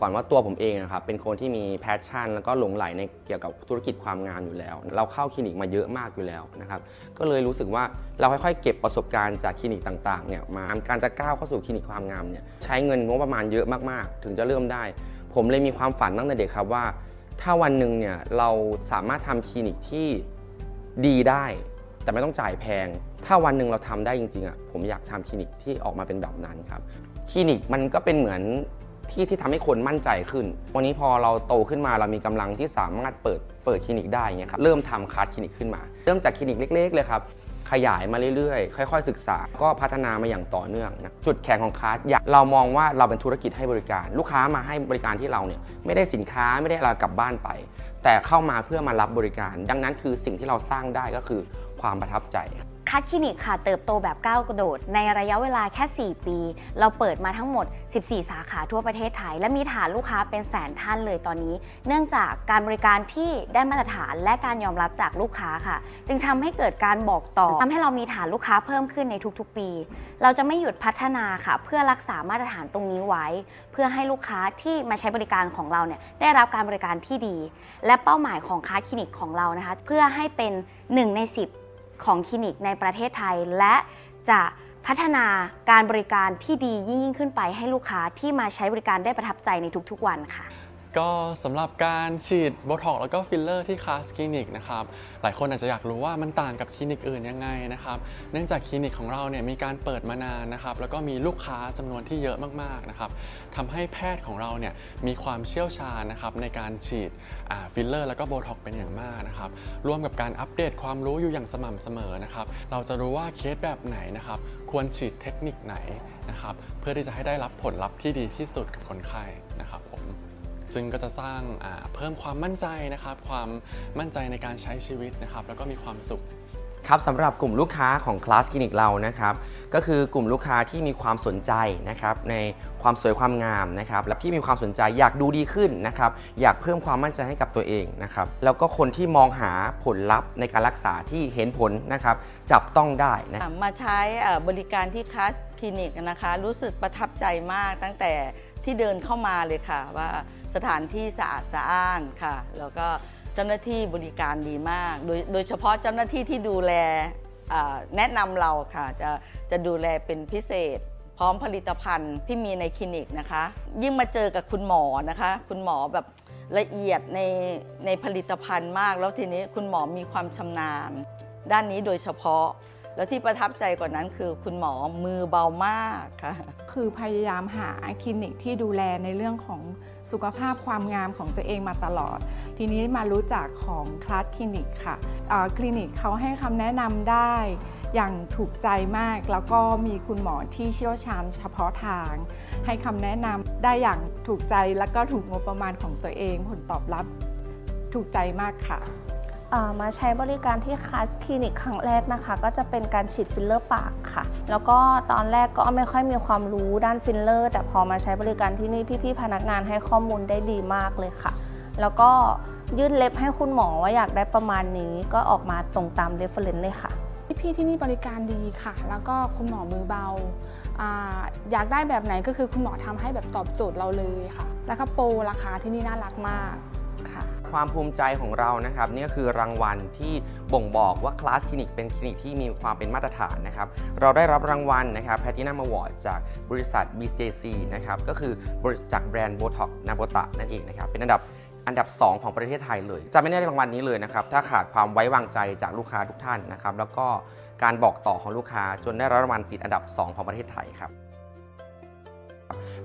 ก่อนว่าตัวผมเองนะครับเป็นคนที่มีแพชชั่น แล้วก็หลงใหลในเกี่ยวกับธุรกิจความงามอยู่แล้ว เราเข้าคลินิกมาเยอะมากอยู่แล้วนะครับก็เลยรู้สึกว่าเราค่อยๆ เก็บประสบการณ์จากคลินิกต่างๆเนี่ยมาการจะก้าวเข้าสู่คลินิกความงามเนี่ยใช้เงินงบประมาณเยอะมากๆ ถึงจะเริ่มได้ ผมเลยมีความฝันตั้งแต่เด็กครับว่า ถ้าวันหนึ่งเนี่ยเราสามารถทำคลินิกที่ดีได้แต่ไม่ต้องจ่ายแพง ถ้าวันหนึ่งเราทำได้จริงๆอะผมอยากทำคลินิกที่ออกมาเป็นแบบนั้นครับ คลินิกมันก็เป็นเหมือน ที่ที่ทำให้คนมั่นใจขึ้น วันนี้พอเราโตขึ้นมาเรามีกำลังที่สามารถเปิดเปิดคลินิกได้เงี้ยครับเริ่มทำคลาสคลินิกขึ้นมา เริ่มจากคลินิกเล็ก ๆ เลยครับขยายมาเรื่อยๆ ค่อย ๆ ศึกษา ก็พัฒนามาอย่างต่อเนื่องนะ จุดแข็งของคลาสอยากเรามองว่าเราเป็นธุรกิจให้บริการ ลูกค้ามาให้บริการที่เราเนี่ยไม่ได้สินค้าไม่ได้อะไรกลับบ้านไป แต่เข้ามาเพื่อมารับบริการ ดังนั้นคือสิ่งที่เราสร้างได้ก็คือความประทับใจ คัดคลินิกค่ะเติบโตแบบก้าวกระโดด ในระยะเวลาแค่ 4 ปี เราเปิดมาทั้งหมด 14 สาขาทั่วประเทศไทย และมีฐานลูกค้าเป็นแสนท่านเลยตอนนี้ เนื่องจากการบริการที่ได้มาตรฐานและการยอมรับจากลูกค้าค่ะ จึงทำให้เกิดการบอกต่อทำให้เรามีฐานลูกค้าเพิ่มขึ้นในทุกๆ ปี เราจะไม่หยุดพัฒนาค่ะ เพื่อรักษามาตรฐานตรงนี้ไว้ เพื่อให้ลูกค้าที่มาใช้บริการของเราเนี่ยได้รับการบริการที่ดี และเป้าหมายของคาคลินิกของเรานะคะ เพื่อให้เป็น 1 ใน 10 ของคลินิกในประเทศไทย และจะพัฒนาการบริการที่ดียิ่งขึ้นไปให้ลูกค้าที่มาใช้บริการได้ประทับใจในทุกๆวันค่ะ ก็สำหรับการฉีดโบท็อกแล้วก็ฟิลเลอร์ที่คลาสคลินิกนะครับ หลายคนอาจจะอยากรู้ว่ามันต่างกับคลินิกอื่นยังไงนะครับ เนื่องจากคลินิกของเราเนี่ยมีการเปิดมานานนะครับ แล้วก็มีลูกค้าจำนวนที่เยอะมากๆนะครับทำให้แพทย์ของเราเนี่ยมีความเชี่ยวชาญนะครับในการฉีดฟิลเลอร์แล้วก็โบท็อกเป็นอย่างมากนะครับ ร่วมกับการอัปเดตความรู้อยู่อย่างสม่ำเสมอนะครับ เราจะรู้ว่าเคสแบบไหนนะครับควรฉีดเทคนิคไหนนะครับ เพื่อที่จะให้ได้รับผลลัพธ์ที่ดีที่สุดกับคนไข้นะครับผม ซึ่งก็จะสร้างอ่าเพิ่มความมั่นใจนะครับ ความมั่นใจในการใช้ชีวิตนะครับ แล้วก็มีความสุขครับสำหรับกลุ่มลูกค้าของคลาสคลินิกเรานะครับก็คือกลุ่มลูกค้าที่มีความสนใจนะครับในความสวยความงามนะครับและที่มีความสนใจอยากดูดีขึ้นนะครับอยากเพิ่มความมั่นใจให้กับตัวเองนะครับแล้วก็คนที่มองหาผลลัพธ์ในการรักษาที่เห็นผลนะครับจับต้องได้นะมาใช้เอ่อบริการที่คลาสคลินิกนะคะ รู้สึกประทับใจมากตั้งแต่ ที่เดินเข้ามาเลยค่ะ ว่าสถานที่สะอาดสะอ้านค่ะ แล้วก็เจ้าหน้าที่บริการดีมาก โดยโดยเฉพาะเจ้าหน้าที่ที่ดูแลแนะนำเราค่ะ จะจะดูแลเป็นพิเศษ พร้อมผลิตภัณฑ์ที่มีในคลินิกนะคะ ยิ่งมาเจอกับคุณหมอนะคะ คุณหมอแบบละเอียดในในผลิตภัณฑ์มาก แล้วทีนี้คุณหมอมีความชำนาญ ด้านนี้โดยเฉพาะ แล้วที่ประทับใจกว่านั้นคือคุณหมอมือเบามากค่ะ คือพยายามหาคลินิกที่ดูแลในเรื่องของสุขภาพความงามของตัวเองมาตลอด ทีนี้มารู้จักของคลาสคลินิกค่ะคลินิกเขาให้คำแนะนำได้อย่างถูกใจมาก แล้วก็มีคุณหมอที่เชี่ยวชาญเฉพาะทาง ให้คำแนะนำได้อย่างถูกใจแล้วก็ถูกงบประมาณของตัวเอง ผลตอบรับถูกใจมากค่ะ มาใช้บริการที่คลาสคลินิกครั้งแรกนะคะ ก็จะเป็นการฉีดฟิลเลอร์ปากค่ะ แล้วก็ตอนแรกก็ไม่ค่อยมีความรู้ด้านฟิลเลอร์ แต่พอมาใช้บริการที่นี่พี่ๆพนักงานให้ข้อมูลได้ดีมากเลยค่ะ แล้วก็ยื่นเล็บให้คุณหมอว่าอยากได้ประมาณนี้ก็ออกมาตรงตามเรฟเฟรนซ์เลยค่ะพี่ๆที่นี่บริการดีค่ะ แล้วก็คุณหมอมือเบาอ่าอยากได้แบบไหนก็คือคุณหมอทำให้แบบตอบโจทย์เราเลยค่ะ แล้วก็โปรราคาที่นี่น่ารักมากค่ะ ความภูมิใจของเรานะครับนี่คือรางวัลที่บ่งบอกว่าคลาสคลินิกเป็นคลินิกที่มีความเป็นมาตรฐานนะครับ เราได้รับรางวัลนะครับแพทินัมอวอร์ดจากบริษัท BJC นะครับก็คือบริษัทจากแบรนด์โบท็อกนาโบตะนั่นเองนะครับ เป็นอันดับอันดับ 2 ของประเทศไทยเลย จะไม่ได้รางวัลนี้เลยนะครับ ถ้าขาดความไว้วางใจจากลูกค้าทุกท่านนะครับ แล้วก็การบอกต่อของลูกค้าจนได้รับรางวัลติดอันดับ 2 ของประเทศไทยครับ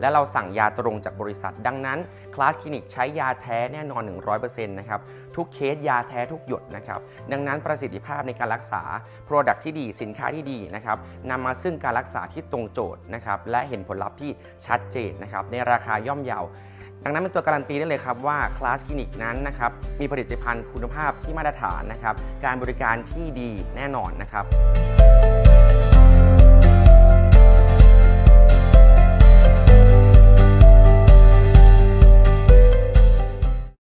และเราสั่งยาตรงจากบริษัท ดังนั้นคลาสคลินิกใช้ยาแท้แน่นอน 100%นะครับ ทุกเคสยาแท้ทุกหยดนะครับ ดังนั้นประสิทธิภาพในการรักษา Product ที่ดีสินค้าที่ดีนะครับนำมาซึ่งการรักษาที่ตรงโจทย์นะครับและเห็นผลลัพธ์ที่ชัดเจนนะครับในราคาย่อมเยาดังนั้นเป็นตัวการันตีได้เลยครับว่าคลาสคลินิกนั้นนะครับมีผลิตภัณฑ์คุณภาพที่มาตรฐานนะครับการบริการที่ดีแน่นอนนะครับ